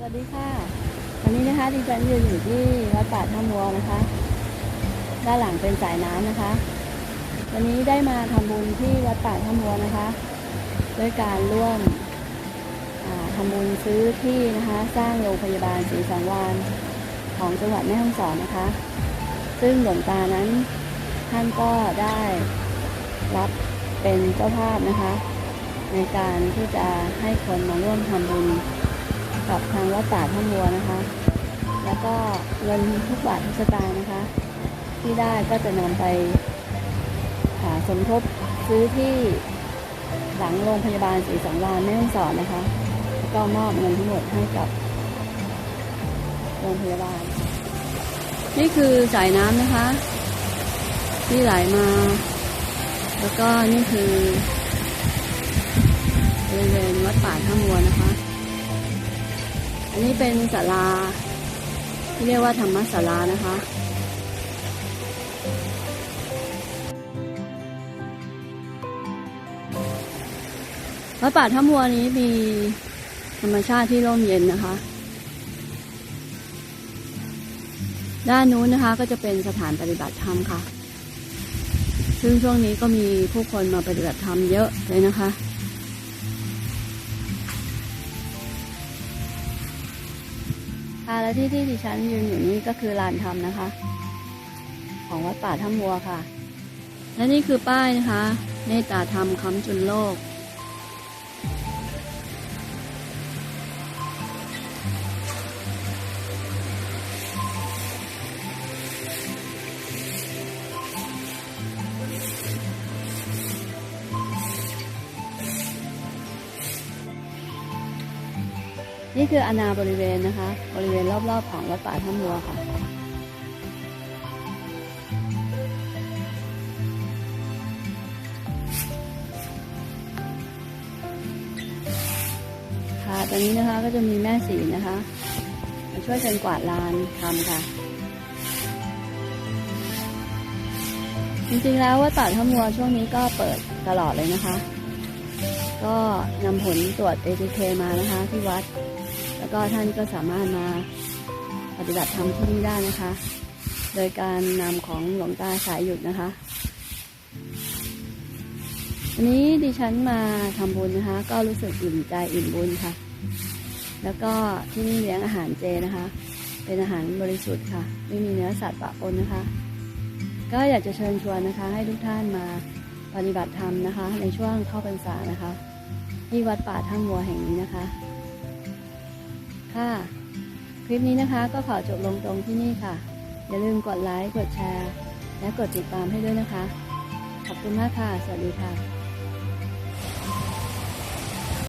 สวัสดีค่ะวันนี้นะคะดิฉันยืนอยู่ที่วัดป่าท่ามัวนะคะ ด้านหลังเป็นสายน้ำนะคะ วันนี้ได้มาทำบุญที่วัดป่าท่ามัวนะคะ ด้วยการร่วมอ่าทำบุญซื้อที่นะคะ สร้างโรงพยาบาลศรีสังวานของจังหวัดแม่ฮ่องสอนนะคะ ซึ่งหลวงตานั้นท่านก็ได้รับเป็นเจ้าภาพนะคะ ในการที่จะให้คนมาร่วมทำบุญ กับทางวัดป่าท่ามัวนะคะ แล้วก็เงินทุกบาททุกสตางค์นะคะ ที่ได้ก็จะนำไปอ่าสมทบซื้อที่หลังโรงพยาบาลศรีสังวานแม่ฮ่องสอนนะคะแล้วก็มอบเงินทั้งหมดให้กับโรงพยาบาล นี่คือสายน้ำนะคะ ที่ไหลมา แล้วก็นี่คือบริเวณวัดป่าท่ามัวนะคะ อันนี้เป็นศาลาที่เรียกว่าธรรมศาลานะคะวัดป่าท่ามัวนี้มีธรรมชาติที่ร่มเย็นนะคะ ด้านนู้นนะคะก็จะเป็นสถานปฏิบัติธรรมค่ะ ซึ่งช่วงนี้ก็มีผู้คนมาปฏิบัติธรรมเยอะเลยนะคะ ค่ะและที่ที่ดิฉันยืนอยู่นี้ก็คือลานธรรมนะคะ ของวัดป่าถ้ำวัวค่ะ และนี่คือป้ายนะคะเมตตาธรรมคำจุนโลก นี่คืออาณาบริเวณนะคะ บริเวณรอบๆของวัดป่าถ้ำวัวค่ะค่ะตอนนี้นะคะก็จะมีแม่สีนะคะ มาช่วยกันกวาดลานทำค่ะ จริงๆแล้ววัดป่าถ้ำวัวช่วงนี้ก็เปิดตลอดเลยนะคะ ก็นำผลตรวจ ATK มานะคะที่วัด แล้วก็ท่านก็สามารถมาปฏิบัติธรรมที่นี่ได้นะคะ โดยการนำของหลวงตาสายหยุดนะคะวันนี้ดิฉันมาทำบุญนะคะ ก็รู้สึกอิ่มใจอิ่มบุญค่ะ แล้วก็ที่นี่เลี้ยงอาหารเจนะคะ เป็นอาหารบริสุทธิ์ค่ะ ไม่มีเนื้อสัตว์ปะปนนะคะ ก็อยากจะเชิญชวนนะคะ ให้ทุกท่านมา ปฏิบัติธรรมนะคะ ในช่วงเข้าพรรษานะคะ ที่วัดป่าถ้ำวัวแห่งนี้นะคะ ค่ะ คลิปนี้นะคะก็ขอจบลงตรงที่นี่ค่ะ อย่าลืมกดไลค์ กดแชร์ และกดติดตามให้ด้วยนะคะ ขอบคุณมากค่ะ สวัสดีค่ะ